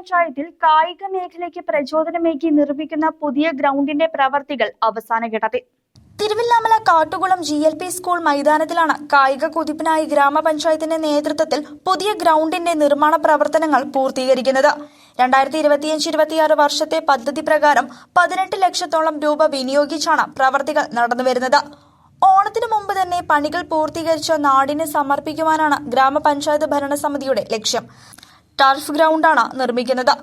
ഗ്രാമപഞ്ചായത്തിൽ കായിക മേഖലയ്ക്ക് പ്രചോദനമേകി നിർമ്മിക്കുന്ന പുതിയ ഗ്രൗണ്ടിന്റെ പ്രവർത്തികൾ അവസാന ഘട്ടത്തിൽ. Thiruvillwamala Kattukulam G L P school മൈതാനത്തിലാണ് കായിക കുതിപ്പിനായി ഗ്രാമപഞ്ചായത്തിന്റെ നേതൃത്വത്തിൽ പുതിയ ഗ്രൗണ്ടിന്റെ നിർമ്മാണ പ്രവർത്തനങ്ങൾ പൂർത്തീകരിക്കുന്നത്. രണ്ടായിരത്തി ഇരുപത്തിയഞ്ച് ഇരുപത്തിയാറ് വർഷത്തെ പദ്ധതി പ്രകാരം പതിനെട്ട് ലക്ഷത്തോളം രൂപ വിനിയോഗിച്ചാണ് പ്രവർത്തികൾ നടന്നുവരുന്നത് ഓണത്തിനു മുമ്പ് തന്നെ പണികൾ പൂർത്തീകരിച്ച് നാടിന് സമർപ്പിക്കുവാനാണ് ഗ്രാമപഞ്ചായത്ത് ഭരണസമിതിയുടെ ലക്ഷ്യം. ടർഫ് ഗ്രൗണ്ടാണ് നിർമ്മിക്കുന്നത്.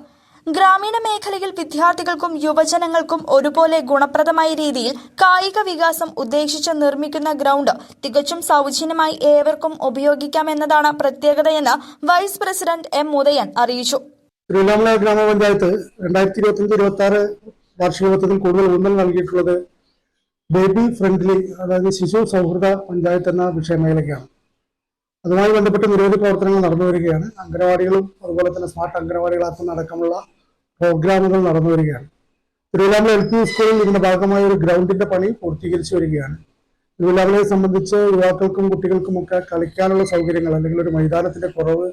ഗ്രാമീണ മേഖലയിൽ വിദ്യാർത്ഥികൾക്കും യുവജനങ്ങൾക്കും ഒരുപോലെ ഗുണപ്രദമായ രീതിയിൽ കായിക വികാസം ഉദ്ദേശിച്ച് നിർമ്മിക്കുന്ന ഗ്രൗണ്ട് തികച്ചും സൗജന്യമായി ഏവർക്കും ഉപയോഗിക്കാമെന്നതാണ് പ്രത്യേകതയെന്ന് വൈസ് പ്രസിഡന്റ് എം ഉദയൻ അറിയിച്ചു. തിരുവല്ലാമല ഗ്രാമപഞ്ചായത്ത് രണ്ടായിരത്തി ഇരുപത്തഞ്ച് ഇരുപത്തി ആറ് വാർഷിക പദ്ധതിയിൽ കൂടുതൽ ഊന്നൽ നൽകിയിട്ടുള്ളത് ബേബി ഫ്രണ്ട്ലി അതായത് ശിശു സൗഹൃദ പഞ്ചായത്ത് എന്ന വിഷയമേഖലയ്ക്കാണ്. അതുമായി ബന്ധപ്പെട്ട് നിരവധി പ്രവർത്തനങ്ങൾ നടന്നു വരികയാണ്. അംഗനവാടികളും അതുപോലെ തന്നെ സ്മാർട്ട് അംഗനവാടികളാക്കുന്ന അടക്കമുള്ള പ്രോഗ്രാമുകൾ നടന്നു വരികയാണ്. തിരുവല്ലാമല എൽ പി സ്കൂളിൽ ഇതിന്റെ ഭാഗമായ ഒരു ഗ്രൗണ്ടിന്റെ പണി പൂർത്തീകരിച്ചു വരികയാണ്. തിരുവല്ലാമലയെ സംബന്ധിച്ച് യുവാക്കൾക്കും കുട്ടികൾക്കുമൊക്കെ കളിക്കാനുള്ള സൗകര്യങ്ങൾ അല്ലെങ്കിൽ ഒരു മൈതാനത്തിന്റെ കുറവ്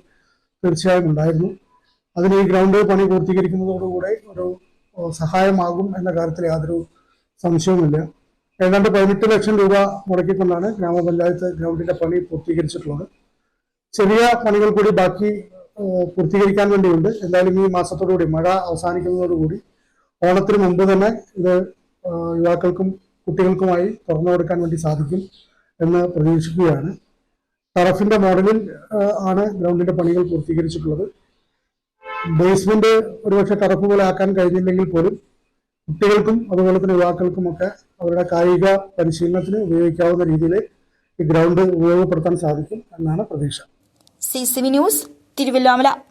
തീർച്ചയായും ഉണ്ടായിരുന്നു. അതിന് ഈ ഗ്രൗണ്ട് പണി പൂർത്തീകരിക്കുന്നതോടുകൂടെ ഒരു സഹായമാകും എന്ന കാര്യത്തിൽ യാതൊരു സംശയവുമില്ല. ഏതാണ്ട് പതിനെട്ട് ലക്ഷം രൂപ മുടക്കിക്കൊണ്ടാണ് ഗ്രാമപഞ്ചായത്ത് ഗ്രൗണ്ടിന്റെ പണി പൂർത്തീകരിച്ചിട്ടുള്ളത്. ചെറിയ പണികൾ കൂടി ബാക്കി പൂർത്തീകരിക്കാൻ വേണ്ടിയുണ്ട്. എന്തായാലും ഈ മാസത്തോടുകൂടി മഴ അവസാനിക്കുന്നതോടുകൂടി ഓണത്തിന് മുമ്പ് തന്നെ ഇത് യുവാക്കൾക്കും കുട്ടികൾക്കുമായി തുറന്നു കൊടുക്കാൻ വേണ്ടി സാധിക്കും എന്ന് പ്രതീക്ഷിക്കുകയാണ്. ടറഫിന്റെ മോഡലിൽ ആണ് ഗ്രൗണ്ടിന്റെ പണികൾ പൂർത്തീകരിച്ചിട്ടുള്ളത്. ബേസ്മെന്റ് ഒരുപക്ഷെ ടറഫ് പോലെ ആക്കാൻ കഴിഞ്ഞില്ലെങ്കിൽ പോലും കുട്ടികൾക്കും അതുപോലെ തന്നെ യുവാക്കൾക്കും ഒക്കെ അവരുടെ കായിക പരിശീലനത്തിന് ഉപയോഗിക്കാവുന്ന രീതിയിൽ ഈ ഗ്രൗണ്ട് ഉപയോഗപ്പെടുത്താൻ സാധിക്കും എന്നാണ് പ്രതീക്ഷ. C C V news Thiruvillwamala.